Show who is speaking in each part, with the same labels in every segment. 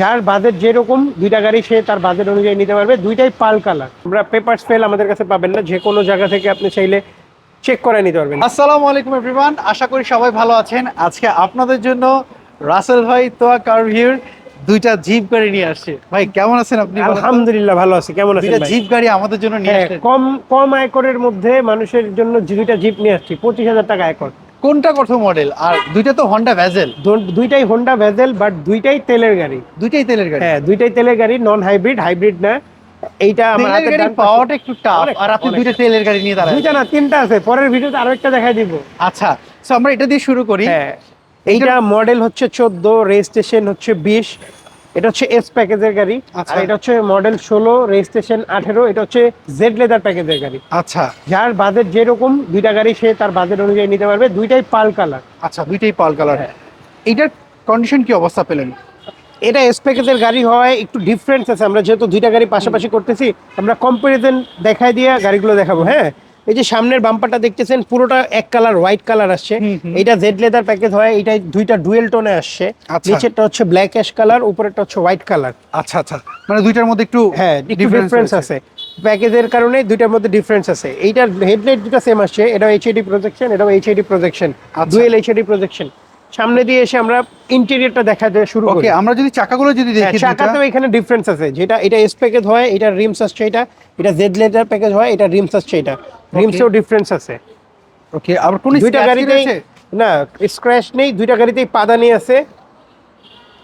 Speaker 1: যার বাজেট যেরকম দুইটা গাড়ি সে তার বাজেট অনুযায়ী নিতে পারবে। দুইটাই পাল কালার আমরা পেপার স্পেল আমাদের কাছে পাবেন না যে কোনো জায়গা থেকে আপনি চাইলে চেক করে নিতে পারবেন।
Speaker 2: আসসালামু আলাইকুম এভরিওয়ান আশা করি সবাই ভালো আছেন। আজকে আপনাদের জন্য রাসেল ভাই তোয়া কারভিউর দুইটা জিপ গাড়ি নিয়ে আসছে। ভাই কেমন আছেন আপনি
Speaker 1: আলহামদুলিল্লাহ ভালো আছি কেমন আছেন ভাই?
Speaker 2: জিপ গাড়ি আমাদের জন্য নিয়ে
Speaker 1: হ্যাঁ
Speaker 2: আসছেন।
Speaker 1: কম কম আয়করের মধ্যে মানুষের জন্য দুইটা জিপ নিয়ে আসছি পঁচিশ হাজার টাকা আয়কর।
Speaker 2: কোনটা কত মডেল আর দুইটা তো হন্ডা ভ্যাজেল
Speaker 1: দুইটাই হোন্ডা ভেজেল বাট দুইটাই তেলের গাড়ি।
Speaker 2: দুইটাই তেলের গাড়ি?
Speaker 1: হ্যাঁ দুইটাই তেলের গাড়ি নন হাইব্রিড হাইব্রিড না। এইটা আমার হাতে
Speaker 2: গাড়ি পাওয়াটা একটু টাফ আর আপনি দুইটা তেলের গাড়ি নিয়ে দাঁড়ান
Speaker 1: দুইটা না তিনটা আছে। পরের ভিডিওতে আরও একটা দেখাই দিব।
Speaker 2: আচ্ছা সো আমরা এটা দিয়ে শুরু করি।
Speaker 1: হ্যাঁ এইটা মডেল হচ্ছে চোদ্দ রেজিস্ট্রেশন হচ্ছে বিশ। এটা হচ্ছে এস প্যাকেজের গাড়ি
Speaker 2: আচ্ছা।
Speaker 1: আর এটা হচ্ছে মডেল ষোলো রেজিস্ট্রেশন আঠেরো এটা হচ্ছে জেড লেদার প্যাকেজের গাড়ি।
Speaker 2: আচ্ছা।
Speaker 1: যার বাজেট যেরকম দুইটা গাড়ি সে তার বাজেট অনুযায়ী নিতে পারবে দুইটাই পাল কালার
Speaker 2: আচ্ছা দুইটাই পাল কালার
Speaker 1: হ্যাঁ।
Speaker 2: এইটার কন্ডিশন কি অবস্থা পেলেন?
Speaker 1: এটা এস প্যাকেজের গাড়ি হওয়ায় একটু ডিফারেন্স আছে আমরা যেহেতু দুইটা গাড়ি পাশাপাশি করতেছি আমরা কম্পারিজন দেখাই দিয়ে গাড়িগুলো দেখাবো হ্যাঁ? এই যে সামনের বাম্পারটা দেখতেছেন পুরোটা এক কালার হোয়াইট কালার আসছে। এটা জেড লেদার প্যাকেজ হয় এটা দুইটা ডুয়েল টোনে আসছে।
Speaker 2: আচ্ছা।
Speaker 1: নিচেরটা হচ্ছে ব্ল্যাক অ্যাশ কালার উপরেরটা হচ্ছে হোয়াইট কালার
Speaker 2: আচ্ছা আচ্ছা। মানে দুইটার মধ্যে একটু
Speaker 1: হ্যাঁ ডিফারেন্স আছে। প্যাকেজের কারণে দুইটার মধ্যে ডিফারেন্স আছে। এইটার হেডলাইট দুটো সেম আসছে এটা এইচআইডি প্রজেকশন এটা HID projection. Dual HID projection সামনে দিয়ে এসে আমরা ইন্টেরিয়রটা দেখাতে শুরু করি।
Speaker 2: ওকে আমরা যদি চাকাগুলো যদি
Speaker 1: হ্যাঁ,
Speaker 2: দেখি দুইটা।
Speaker 1: চাকাতেও এখানে ডিফারেন্স আছে। যেটা এটা এস প্যাকেজ হয় এটা রিমস আসছে এটা এটা জেড লেদার প্যাকেজ হয় এটা রিমস আসছে এটা। রিমসেও ডিফারেন্স আছে।
Speaker 2: ওকে আবার কোন
Speaker 1: দুইটা গাড়িতে না স্ক্র্যাচ নেই দুইটা গাড়িতেই পাদানি আছে।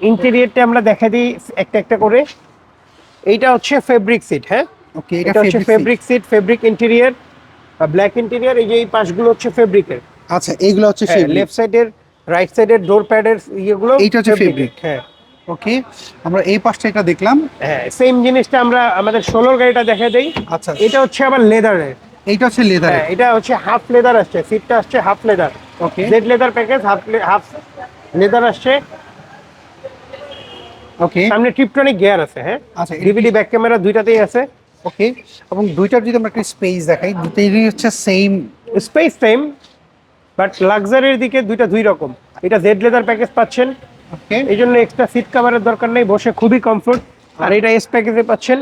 Speaker 1: ইন্টেরিয়রটা আমরা দেখা দিই একটা একটা করে। এইটা হচ্ছে ফেব্রিক সিট হ্যাঁ?
Speaker 2: ওকে
Speaker 1: এটা হচ্ছে fabric seat fabric interior black interior এই যে এই পাশগুলো হচ্ছে ফেব্রিকের
Speaker 2: আচ্ছা এইগুলো হচ্ছে
Speaker 1: লেফট সাইডের রাইট সাইডের ডোর প্যাডের ইয়েগুলো
Speaker 2: এইটা হচ্ছে ফেব্রিক
Speaker 1: হ্যাঁ।
Speaker 2: ওকে আমরা এই পাশটা এটা দেখলাম।
Speaker 1: হ্যাঁ সেম জিনিসটা আমরা আমাদের ষোলোর গাড়িটা দেখা দেই।
Speaker 2: আচ্ছা।
Speaker 1: এটা হচ্ছে আবার লেদারের
Speaker 2: এইটা হচ্ছে লেদার
Speaker 1: হ্যাঁ এটা হচ্ছে হাফ লেদার আসছে সিটটা আসছে half leather
Speaker 2: okay
Speaker 1: Z leather package half half leather আসছে।
Speaker 2: ওকে
Speaker 1: সামনে টিপটনিক গিয়ার আছে হ্যাঁ।
Speaker 2: আচ্ছা
Speaker 1: ডিভিডি ব্যাক ক্যামেরা দুইটাতেই আছে।
Speaker 2: ওকে এবং দুইটার যদি আমরা একটা স্পেস দেখাই দুটোরই হচ্ছে সেম
Speaker 1: স্পেস টাইম বাট লাক্সারির দিকে দুইটা দুই রকম। এটা জেড লেদার প্যাকেজ পাচ্ছেন।
Speaker 2: ওকে
Speaker 1: এই জন্য এক্সট্রা সিট কভারের দরকার নেই বসে খুবই কমফোর্ট আর এটা এস প্যাকেজে পাচ্ছেন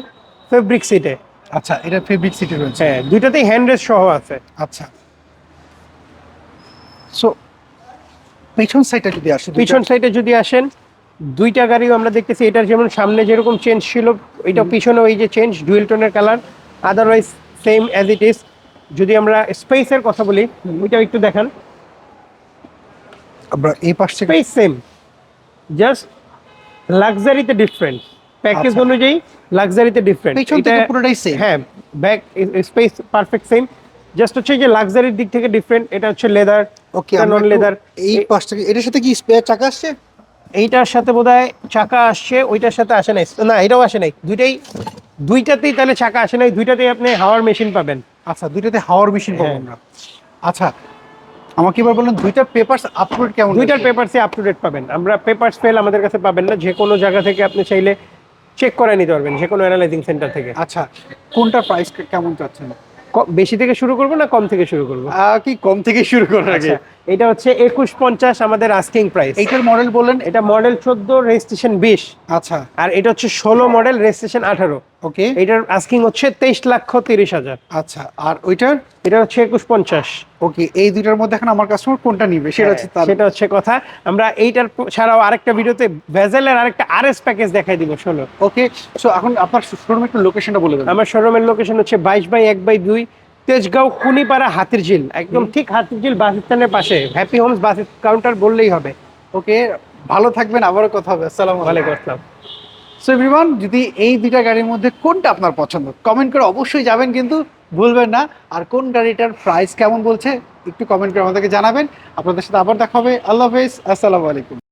Speaker 1: ফেব্রিক সিটে
Speaker 2: আচ্ছা এটা ফেব্রিক সিটি রয়েছে।
Speaker 1: হ্যাঁ দুইটাতেই হ্যান্ড রেস্ট সহ আছে।
Speaker 2: আচ্ছা। সো পেছন সাইডটা যদি আসেন
Speaker 1: পিছন সাইডে যদি আসেন দুইটা গাড়িও আমরা দেখতেছি। এটার যেমন সামনে যেরকম চেঞ্জ ছিল এটা পিছনে ওই যে চেঞ্জ ডুয়েল টোনের colour otherwise same as it is যদি আমরা স্পেসের কথা বলি ওইটা একটু দেখান।
Speaker 2: আমরা এই পাশ থেকে
Speaker 1: সেম জাস্ট লাক্সারিতে ডিফারেন্ট প্যাকেজ। অনুযায়ী লাক্সারিতে ডিফারেন্ট
Speaker 2: পেছন থেকে পুরোটাই সেম
Speaker 1: হ্যাঁ back space perfect same just হচ্ছে যে লাক্সারির দিক থেকে ডিফারেন্ট এটা হচ্ছে লেদার
Speaker 2: ওকে
Speaker 1: নন লেদার
Speaker 2: এই পাশ থেকে এটার সাথে কি স্পেয়ার চাকা আসছে?
Speaker 1: এইটার সাথে বোধহয় চাকা আসছে ওইটার সাথে আসে নাই। না এটাও আসে নাই। দুইটাই দুইটাতেই তাহলে চাকা আসে নাই। দুইটাতেই আপনি হাওয়ার মেশিন পাবেন।
Speaker 2: আচ্ছা দুইটাতে হাওয়ার মেশিন পাবো
Speaker 1: হ্যাঁ।
Speaker 2: আমরা। আচ্ছা আমাকে এবার বললেন দুইটা পেপারস আপলোড কেমন
Speaker 1: দুইটার? পেপারসে আপ টু ডেট পাবেন। আমরা পেপারস ফেল আমাদের কাছে পাবেন না যে কোনো জায়গা থেকে আপনি চাইলে চেক করে নিতে পারবেন যে কোনো অ্যানালাইজিং সেন্টার থেকে।
Speaker 2: আচ্ছা কোনটা প্রাইস কেমন চাচ্ছেন?
Speaker 1: বেশি থেকে শুরু করব না কম থেকে শুরু করব?
Speaker 2: কি কম থেকে শুরু করার আগে?
Speaker 1: আচ্ছা এটা হচ্ছে একুশ পঞ্চাশ আমাদের আস্কিং প্রাইস
Speaker 2: এইটার মডেল বললেন?
Speaker 1: এটা মডেল চোদ্দ রেজিস্ট্রেশন বিশ।
Speaker 2: আচ্ছা।
Speaker 1: আর এটা হচ্ছে ষোলো মডেল রেজিস্ট্রেশন আঠারো।
Speaker 2: ওকে
Speaker 1: এটার আস্কিং হচ্ছে তেইশ লক্ষ তিরিশ হাজার।
Speaker 2: আচ্ছা আর ওইটার?
Speaker 1: এটা হচ্ছে একুশ পঞ্চাশ।
Speaker 2: ওকে এই দুইটার মধ্যে এখন আমার কাস্টমার কোনটা নিবে? সেটা হচ্ছে
Speaker 1: হ্যাঁ, সেটা হচ্ছে কথা। আমরা এইটার ছাড়াও আরেকটা ভিডিওতে ভেজেলের আরেকটা আরএস প্যাকেজ দেখাই দিব ষোলো
Speaker 2: ওকে সো এখন আপনার শোরুম একটু লোকেশনটা বলে দেন।
Speaker 1: আমার শোরুমের লোকেশন হচ্ছে বাইশ বাই এক বাই দুই তেজগাঁও কুনিপাড়া হাতিরঝিল একদম ঠিক হাতিরঝিল বাস স্ট্যান্ডের পাশে। হ্যাপি হোমস বাস কাউন্টার বললেই হবে।
Speaker 2: ওকে ভালো থাকবেন আবারও কথা হবে। আসসালামু আলাইকুম।
Speaker 1: আসসালাম।
Speaker 2: সো এভরিওয়ান যদি এই দুইটা গাড়ির মধ্যে কোনটা আপনার পছন্দ কমেন্ট করে অবশ্যই যাবেন কিন্তু ভুলবেন না। আর কোন গাড়িটার প্রাইস কেমন বলছে একটু কমেন্ট করে আমাদেরকে জানাবেন। আপনাদের সাথে আবার দেখা হবে। আল্লাহ হাফেজ। আসসালামু আলাইকুম।